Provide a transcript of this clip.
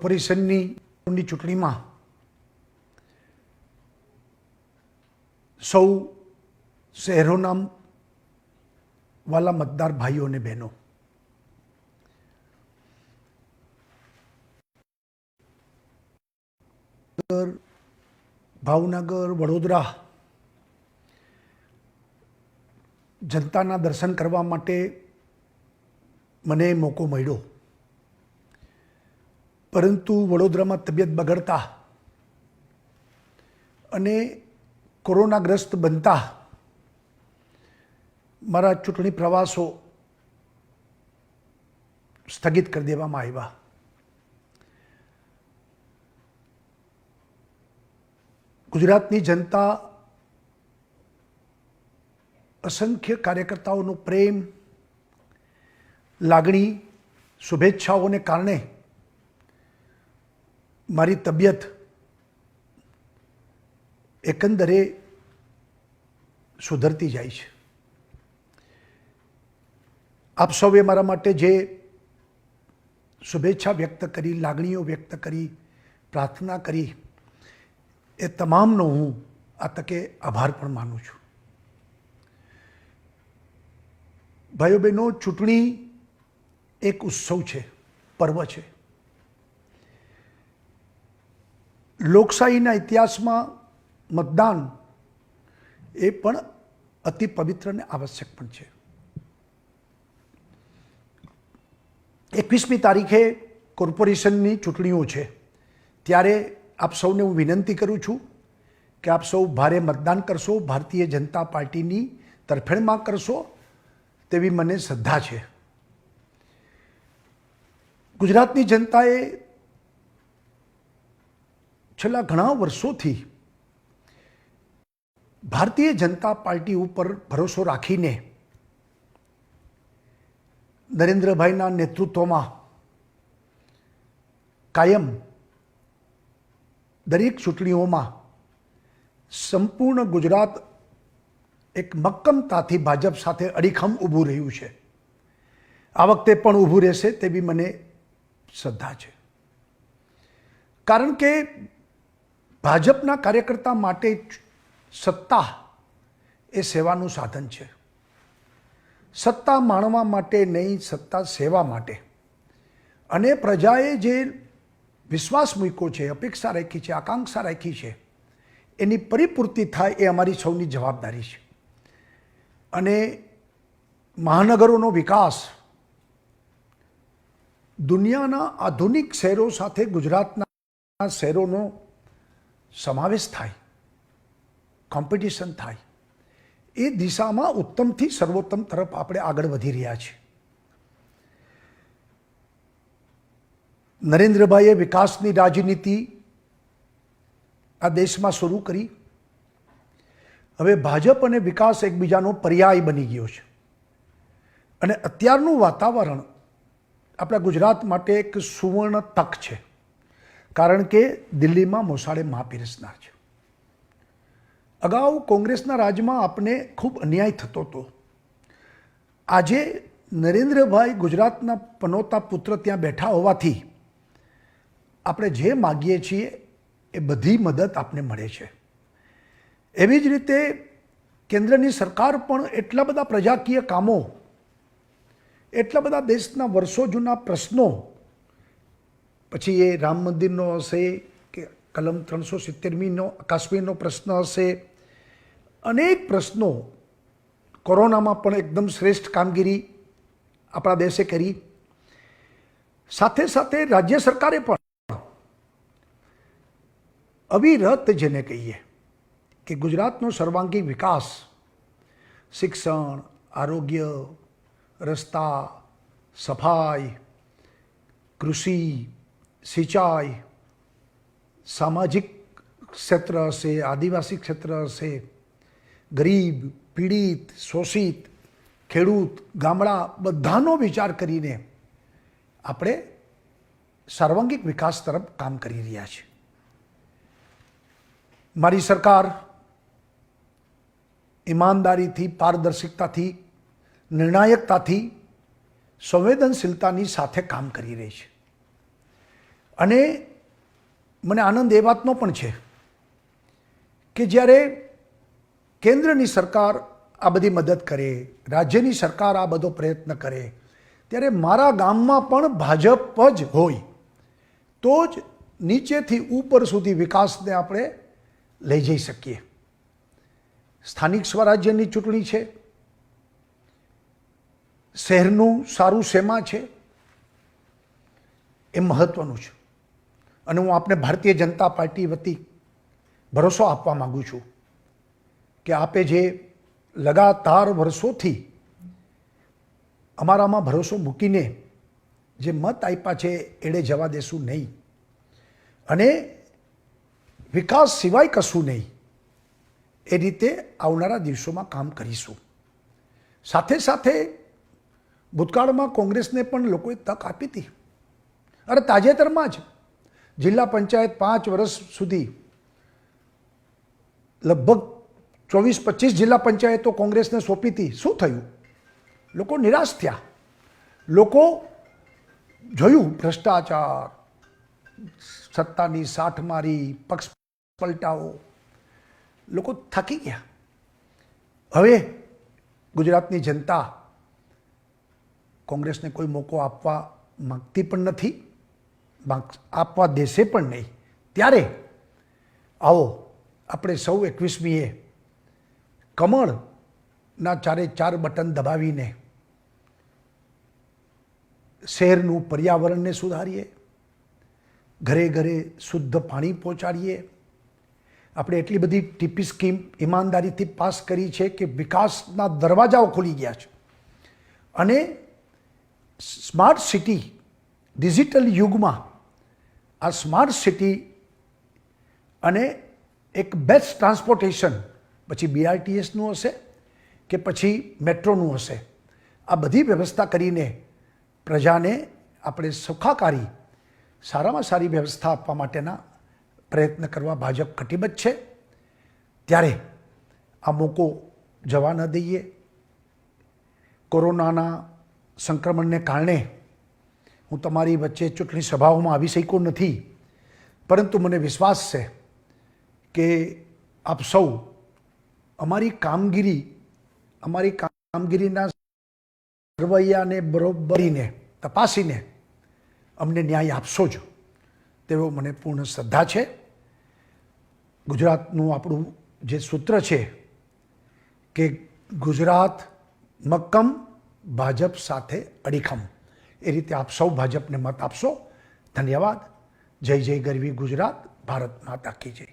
કોર્પોરેશનની ચૂંટણીમાં સૌ શહેરોના વાલા મતદાર ભાઈઓ અને બહેનો. ભાવનગર, વડોદરા જનતાના દર્શન કરવા માટે મને મોકો મળ્યો. પરંતુ વડોદરામાં તબિયત બગડતા અને કોરોનાગ્રસ્ત બનતા મારા ચૂંટણી પ્રવાસો સ્થગિત કરી દેવામાં આવ્યા. ગુજરાતની જનતા અસંખ્ય કાર્યકર્તાઓનો પ્રેમ, લાગણી, શુભેચ્છાઓને કારણે મારી તબિયત એકંદરે સુધરતી જાય છે. આપ સૌએ મારા માટે જે શુભેચ્છા વ્યક્ત કરી, લાગણીઓ વ્યક્ત કરી, પ્રાર્થના કરી, એ તમામનો હું આ તકે આભાર પણ માનું છું. ભાઈઓ બહેનો, ચૂંટણી એક ઉત્સવ છે, પર્વ છે. લોકશાહીના ઇતિહાસમાં મતદાન એ પણ અતિ પવિત્ર અને આવશ્યક પણ છે. એકવીસમી તારીખે કોર્પોરેશનની ચૂંટણીઓ છે. ત્યારે આપ સૌને હું વિનંતી કરું છું કે આપ સૌ ભારે મતદાન કરશો, ભારતીય જનતા પાર્ટીની તરફેણમાં કરશો તેવી મને શ્રદ્ધા છે. ગુજરાતની જનતાએ છેલ્લા ઘણા વર્ષોથી ભારતીય જનતા પાર્ટી ઉપર ભરોસો રાખીને નરેન્દ્રભાઈના નેતૃત્વમાં કાયમ દરેક ચૂંટણીઓમાં સંપૂર્ણ ગુજરાત એક મક્કમતાથી ભાજપ સાથે અડીખમ ઊભું રહ્યું છે. આ વખતે પણ ઊભું રહેશે તેવી મને શ્રદ્ધા છે. કારણ કે ભાજપના કાર્યકર્તા માટે સત્તા એ સેવાનું સાધન છે. સત્તા માણવા માટે નહીં, સત્તા સેવા માટે. અને પ્રજાએ જે વિશ્વાસ મૂક્યો છે, અપેક્ષા રાખી છે, આકાંક્ષા રાખી છે, એની પરિપૂર્તિ થાય એ અમારી સૌની જવાબદારી છે. અને મહાનગરોનો વિકાસ દુનિયાના આધુનિક શહેરો સાથે ગુજરાતના શહેરોનો સમાવેશ થાય. કોમ્પિટિશન થાય. એ દિશામાં ઉત્તમથી સર્વોત્તમ તરફ આપણે આગળ વધી રહ્યા છીએ. નરેન્દ્રભાઈએ વિકાસની રાજનીતિ આ દેશમાં શરૂ કરી. હવે ભાજપ અને વિકાસ એકબીજાનો પર્યાય બની ગયો છે. અને અત્યારનું વાતાવરણ આપણા ગુજરાત માટે એક સુવર્ણ તક છે. કારણ કે દિલ્હીમાં મોસાળે મા પીરસનાર છે અગાઉ કોંગ્રેસના રાજમાં આપને ખૂબ અન્યાય થતો હતો. આજે નરેન્દ્રભાઈ ગુજરાતના પનોતા પુત્ર ત્યાં બેઠા હોવાથી આપણે જે માગીએ છીએ એ બધી મદદ આપને મળે છે. એવી જ રીતે કેન્દ્રની સરકાર પણ એટલા બધા પ્રજાકીય કામો, એટલા બધા દેશના વર્ષો જૂના પ્રશ્નો પછી એ રામ મંદિરનો હશે કે કલમ ત્રણસો સિત્તેરમીનો, કાશ્મીરનો પ્રશ્ન હશે. અનેક પ્રશ્નો કોરોનામાં પણ એકદમ શ્રેષ્ઠ કામગીરી આપણા દેશે કરી. સાથે સાથે રાજ્ય સરકારે પણ અવિરત જેને કહીએ કે ગુજરાતનો સર્વાંગી વિકાસ, શિક્ષણ, આરોગ્ય, રસ્તા, સફાઈ, કૃષિ સિંચાઈ સામાજિક ક્ષેત્ર હશે આદિવાસી ક્ષેત્ર હશે ગરીબ પીડિત શોષિત ખેડૂત ગામડા બધાનો વિચાર કરીને આપણે સર્વાંગિક વિકાસ તરફ કામ કરી રહ્યા છીએ મારી સરકાર ઈમાનદારીથી પારદર્શિકતાથી નિર્ણાયકતાથી સંવેદનશીલતાની સાથે કામ કરી રહી છે અને મને આનંદ એ વાતનો પણ છે કે જ્યારે કેન્દ્રની સરકાર આ બધી મદદ કરે, રાજ્યની સરકાર આ બધો પ્રયત્ન કરે, ત્યારે મારા ગામમાં પણ ભાજપ જ હોય, તો જ નીચેથી ઉપર સુધી વિકાસને આપણે લઈ જઈ શકીએ. સ્થાનિક સ્વરાજ્યની ચૂંટણી છે. શહેરનું સારું શેમાં છે. એ મહત્વનું છે. અને હું આપને ભારતીય જનતા પાર્ટી વતી ભરોસો આપવા માગું છું કે આપે જે લગાતાર વર્ષોથી અમારામાં ભરોસો મૂકીને જે મત આપ્યા છે, એડે જવા દેશું નહીં. અને વિકાસ સિવાય કશું નહીં. એ રીતે આવનારા દિવસોમાં કામ કરીશું. સાથે સાથે ભૂતકાળમાં કોંગ્રેસને પણ લોકોએ તક આપી હતી. અરે તાજેતરમાં જ જિલ્લા પંચાયત પાંચ વર્ષ સુધી લગભગ ચોવીસ પચીસ જિલ્લા પંચાયતો કોંગ્રેસને સોંપી હતી. શું થયું? લોકો નિરાશ થયા. લોકો જોયું ભ્રષ્ટાચાર, સત્તાની સાઠમારી પક્ષ પલટાઓ લોકો થાકી ગયા. હવે ગુજરાતની જનતા કોંગ્રેસને કોઈ મોકો આપવા માગતી પણ નથી. આપવા દેશે પણ નહીં. ત્યારે આવો, આપણે સૌ એકવીસમીએ કમળના ચારે ચાર બટન દબાવીને શહેરનું પર્યાવરણને સુધારીએ, ઘરે ઘરે શુદ્ધ પાણી પહોંચાડીએ. આપણે એટલી બધી ટીપી સ્કીમ ઈમાનદારીથી પાસ કરી છે કે વિકાસના દરવાજાઓ ખુલી ગયા છે. અને સ્માર્ટ સિટી ડિજિટલ યુગમાં આ સ્માર્ટ સિટી અને એક બેસ્ટ ટ્રાન્સપોર્ટેશન પછી બીઆરટીએસનું હશે કે પછી મેટ્રોનું હશે. આ બધી વ્યવસ્થા કરીને પ્રજાને આપણે સુખાકારી, સારામાં સારી વ્યવસ્થા આપવા માટેના પ્રયત્ન કરવા ભાજપ કટિબદ્ધ છે. ત્યારે આ મોકો જવા ન દઈએ. કોરોનાના સંક્રમણને કારણે હું તમારી વચ્ચે ચૂંટણી સભાઓમાં આવી શક્યો નથી. પરંતુ મને વિશ્વાસ છે કે આપ સૌ અમારી કામગીરી, અમારી કામગીરીના સરવૈયાને બરોબરીને તપાસીને અમને ન્યાય આપશો જ. તેવો મને પૂર્ણ શ્રદ્ધા છે. ગુજરાતનું આપણું જે સૂત્ર છે કે ગુજરાત મક્કમ, ભાજપ સાથે અડીખમ. એ રીતે આપ સૌ ભાજપને મત આપશો. ધન્યવાદ. જય જય ગરવી ગુજરાત. ભારત માતા કી જય.